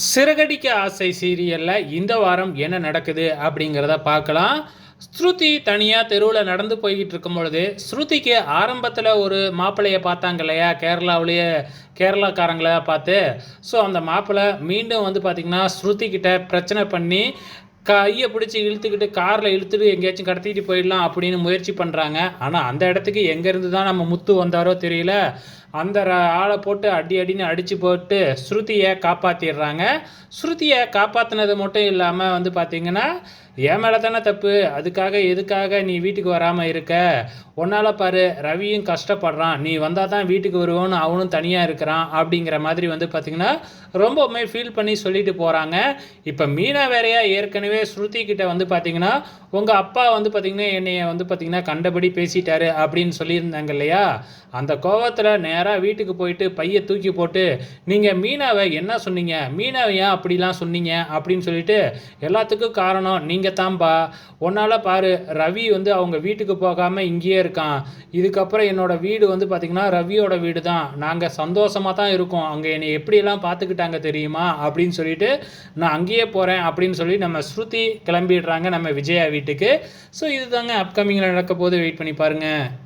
சிறகடிக்க ஆசை சீரியலில் இந்த வாரம் என்ன நடக்குது அப்படிங்கிறத பார்க்கலாம். ஸ்ருதி தனியாக தெருவில் நடந்து போய்கிட்டு இருக்கும் பொழுது ஸ்ருதிக்கு ஆரம்பத்தில் ஒரு மாப்பிள்ளையை பார்த்தாங்க இல்லையா? கேரளாவிலேயே கேரளாக்காரங்கள பார்த்து. ஸோ அந்த மாப்பிள்ளை மீண்டும் வந்து பார்த்திங்கன்னா ஸ்ருதிக்கிட்ட பிரச்சனை பண்ணி கையை பிடிச்சி இழுத்துக்கிட்டு காரில் இழுத்துட்டு எங்கேயாச்சும் கடத்திட்டு போயிடலாம் அப்படின்னு முயற்சி பண்ணுறாங்க ஆனால் அந்த இடத்துக்கு எங்கேருந்து தான் நம்ம முத்து வந்தாரோ தெரியல. அந்த ஆளை போட்டு அடி அடின்னு அடித்து போட்டு ஸ்ருதியை காப்பாற்றிடுறாங்க ஸ்ருதியை காப்பாற்றினது மட்டும் இல்லாமல் வந்து பார்த்திங்கன்னா என் மேலே தானே தப்பு. அதுக்காக எதுக்காக நீ வீட்டுக்கு வராமல் இருக்க? உன்னால் பாரு ரவியும் கஷ்டப்படுறான். நீ வந்தால் தான் வீட்டுக்கு வருவோன்னு அவனும் தனியாக இருக்கிறான். அப்படிங்கிற மாதிரி வந்து பார்த்திங்கன்னா ரொம்பவுமே ஃபீல் பண்ணி சொல்லிட்டு போகிறாங்க இப்போ மீனா வேறையா ஏற்கனவே ஸ்ருதி கிட்ட வந்து பார்த்திங்கன்னா உங்கள் அப்பா வந்து பார்த்திங்கன்னா என்னைய வந்து பார்த்திங்கன்னா கண்டபடி பேசிட்டாரு. அப்படின்னு சொல்லியிருந்தாங்க இல்லையா? அந்த கோவத்தில் நேராக வீட்டுக்கு போயிட்டு பையை தூக்கி போட்டு நீங்கள் மீனாவை என்ன சொன்னீங்க? மீனாவை ஏன் அப்படிலாம் சொன்னீங்க? அப்படின்னு சொல்லிட்டு எல்லாத்துக்கும் காரணம் நீங்கள் தான்ப்பா உன்னால் பாரு ரவி வந்து அவங்க வீட்டுக்கு போகாமல் இங்கேயே இருக்கான். இதுக்கப்புறம் என்னோட வீடு வந்து பார்த்திங்கன்னா ரவியோட வீடு தான் நாங்கள் சந்தோஷமாக தான் இருக்கோம். அங்கே என்னை எப்படியெல்லாம் பார்த்துக்கிட்டாங்க தெரியுமா? அப்படின்னு சொல்லிட்டு நான் அங்கேயே போகிறேன் அப்படின்னு சொல்லி நம்ம ஸ்ருதி கிளம்பிடுறாங்க நம்ம விஜயா வீட்டுக்கு. ஸோ இதுதாங்க அப்கமிங்கில் நடக்க போது வெயிட் பண்ணி பாருங்கள்